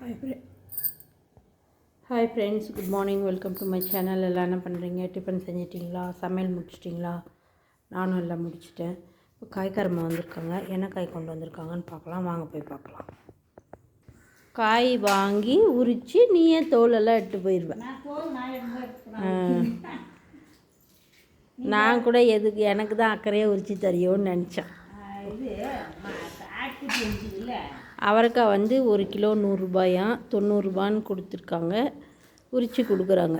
Hi ஃப்ரெ hi friends good morning welcome to my channel எல்லாம் என்ன பண்ணுறீங்க டிஃபன் செஞ்சிட்டிங்களா? சமையல் முடிச்சிட்டிங்களா? நானும் எல்லாம் முடிச்சிட்டேன். இப்போ காய்கறமா வந்திருக்காங்க. என்ன காய் கொண்டு வந்திருக்காங்கன்னு பார்க்கலாம். வாங்க போய் பார்க்கலாம். காய் வாங்கி உரித்து நீயே தோலெல்லாம் எடுத்து போயிடுவேன். நான் கூட எதுக்கு? எனக்கு தான் அக்கறையாக உரித்து தரியோன்னு நினச்சேன். அவரைக்காய் வந்து ஒரு கிலோ நூறுரூபாயாம் தொண்ணூறுரூபான்னு கொடுத்துருக்காங்க. உரித்து கொடுக்குறாங்க.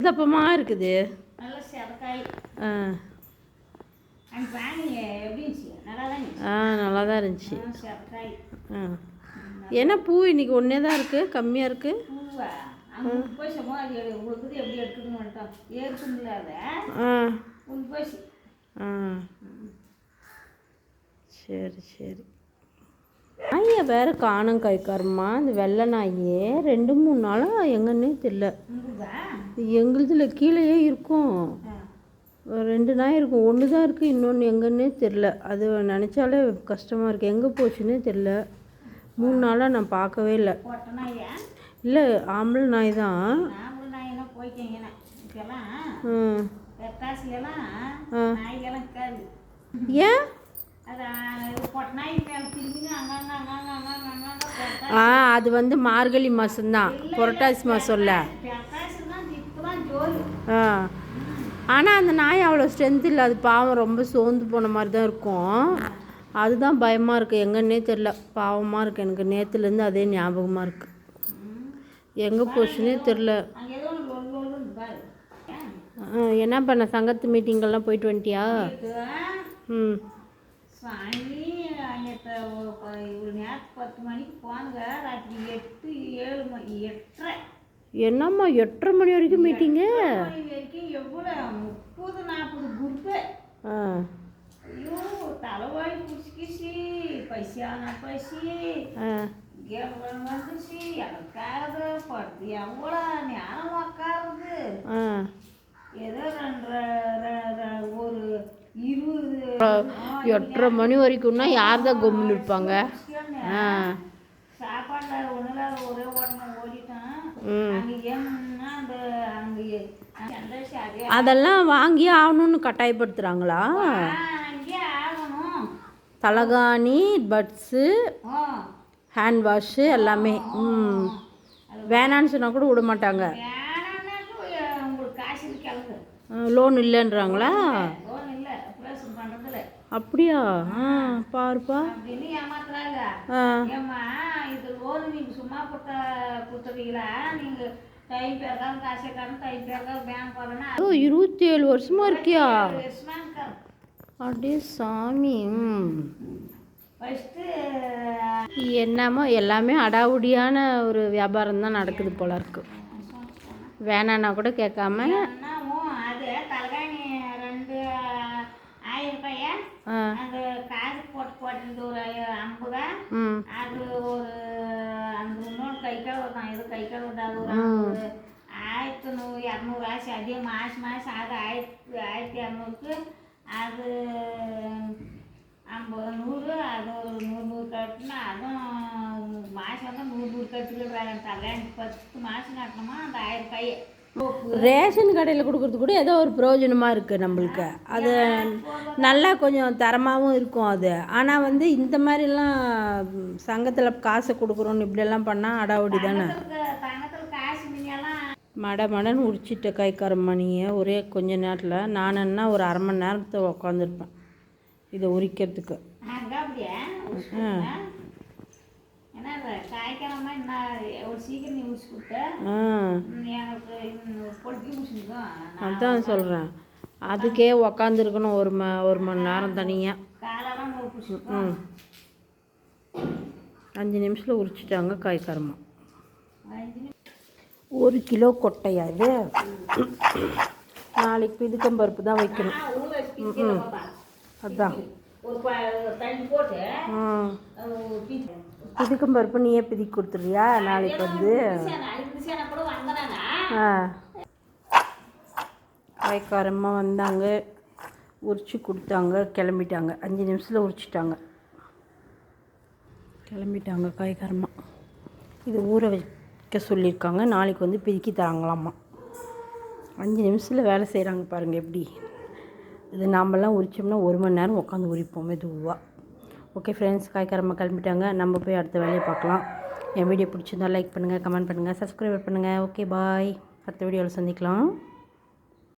தப்பமாக இருக்குது? ஆ. நல்லா தான் இருந்துச்சு? ஆ ஆ, ஆ. என்ன பூ இன்னைக்கு ஒன்றே தான் இருக்குது கம்மியாக இருக்குது போய் அது எப்படி எடுக்கணும்னு அதை. ஆ. சரி சரி. நாயை வேற காணும் காய்க்காரம்மா இந்த வெள்ளை நாயே. ரெண்டு மூணு நாளாக எங்கன்னே தெரில எங்களுதுல கீழேயே இருக்கும். ரெண்டு நாய் இருக்கும். ஒன்று தான் இருக்குது இன்னொன்று எங்கன்னே தெரில அது நினச்சாலே கஷ்டமாக இருக்குது எங்கே போச்சுன்னே தெரில மூணு நாளாக நான் பார்க்கவே இல்லை. இல்லை ஆம்பளை நாய் தான். ம். ஏன்? ஆ, அது வந்து மார்கழி மாதம்தான் புரட்டாசி மாதம்ல ஆ. ஆனால் அந்த நாய் அவ்வளோ ஸ்ட்ரென்த் இல்லை. அது பாவம் ரொம்ப சோர்ந்து போன மாதிரி தான் இருக்கும். அதுதான் பயமாக இருக்குது எங்கன்னே தெரில பாவமாக இருக்குது எனக்கு நேற்றுலேருந்து அதே ஞாபகமாக இருக்குது எங்கே போச்சுன்னே தெரில அங்கே ஏதோ ஒன்று லொல் லொல்லுன்னு பாரு ஏன்? ஆ, என்ன பண்ண சங்கத்து மீட்டிங்கெல்லாம் போயிட்டு வந்துட்டியா? ம். சாமி நேரத்து பத்து மணிக்கு போனுங்க. ராத்திரி எட்டு ஏழு மணி எட்டரை. என்னம்மா எட்டரை மணி வரைக்கும் மீட்டிங்கு மணி வரைக்கும் எவ்வளோ முப்பது நாற்பது குரூப்பு ஆ. ஐயோ தலைவாழி பிடிச்சிக்கிச்சு பசியான பசி. ஆ. கேவலம் வந்துச்சு. எனக்காவது படுத்து எவ்வளோ நேரம் உக்காருது. ஆ. எட்டரை மணி வரைக்கும்னா யார் தான் கொம்முன்னு இருப்பாங்க? ஆ. சாப்பாடுல ஒண்ணுல ஒரே ஓட்டணும் ஓடிட்டான். அதெல்லாம் வாங்கி ஆகணும்னு கட்டாயப்படுத்துகிறாங்களா தலகாணி பட்ஸு ஹேண்ட் வாஷு எல்லாமே. ம். வேணான்னு சொன்னால் கூட விட மாட்டாங்க. லோன் இல்லைன்றாங்களா? அப்படியா? ஆ பாருப்பா. இது லோன் நீங்கள் சும்மா கொடுத்த நீங்கள் ஓ இருபத்தி ஏழு வருஷமா இருக்கியா? அப்படியே சாமி என்னமோ எல்லாமே அடாவுடியான ஒரு வியாபாரம் தான் நடக்குது போல இருக்கு. வேணான்னா கூட கேட்காம. அது காசு போட்டு போட்டு ஒரு ஐம்பதா ம். அது ஒரு அந்த இன்னொரு கை கழுவு தான் இது கை கழுவு தான் அது ஒரு ஆயிரத்தி நூறு இரநூறு ஆச்சு அதே மாதம் மாதம் அது ஆயிரத்தி ஆயிரத்தி இரநூறுக்கு. அது ஐம்பது நூறு அது ஒரு நூறு நூறு கட்டினா அதுவும் மாதம் வந்து நூறு நூறு கட்டுக்கிறாங்க தலையாண்டி பத்து மாதம் கட்டணுமா அந்த ஆயிரம் ரூபாய் ரேஷன் கடையில் கொடுக்குறது கூட ஏதோ ஒரு பிரயோஜனமாக இருக்குது நம்மளுக்கு. அது நல்லா கொஞ்சம் தரமாகவும் இருக்கும் அது. ஆனால் வந்து இந்த மாதிரிலாம் சங்கத்தில் காசை கொடுக்குறோன்னு இப்படியெல்லாம் பண்ணால் அடாவடி தானே? மட மடன்னு உரிச்சிட்ட கைக்கார மணியை ஒரே கொஞ்ச நேரத்தில் நானுன்னா ஒரு அரை மணி நேரத்தை உட்காந்துருப்பேன் இதை உரிக்கிறதுக்கு. அங்கே என்ன ஒரு சீக்கிரம் நீ கொடுத்த. ம், முடிச்சுருக்கோம் அதான் சொல்கிறேன் அதுக்கே உக்காந்துருக்கணும் ஒரு ம ஒரு மணி நேரம் தனியாக ம் அஞ்சு நிமிஷத்தில் உரிச்சிட்டாங்க காய்கறமா ஒரு கிலோ கொட்டையா இது? நாளைக்கு பிதுக்கம்பருப்பு தான் வைக்கணும். வச்சு அதான். ஒரு ப- தண்ணி போட்டு ம் அஹ், பீச்சு. பிதுக்கம்பருப்பு நீயே பிதிக்கி கொடுத்துறியா நாளைக்கு வந்து ஆ. காய்க்காரமாக வந்தாங்க. உரித்து கொடுத்தாங்க. கிளம்பிட்டாங்க. அஞ்சு நிமிஷத்தில் உரிச்சிட்டாங்க. கிளம்பிட்டாங்க காய்கரமாக இது ஊற வைக்க சொல்லியிருக்காங்க. நாளைக்கு வந்து பிரிக்கி தராங்களாம்மா. அஞ்சு நிமிஷத்தில் வேலை செய்கிறாங்க பாருங்கள் எப்படி. இது நாமெல்லாம் உரிச்சோம்னா ஒரு மணி நேரம் உட்காந்து உரிப்போம் மெதுவாக ஓகே ஃப்ரெண்ட்ஸ் காய்க்காரமாக கிளம்பிட்டாங்க. நம்ம போய் அடுத்த வேலையை பார்க்கலாம். என் வீடியோ பிடிச்சிருந்தா லைக் பண்ணுங்கள் கமெண்ட் பண்ணுங்கள் சப்ஸ்கிரைப் பண்ணுங்கள் ஓகே பாய் அடுத்த வீடியோவில் சந்திக்கலாம்.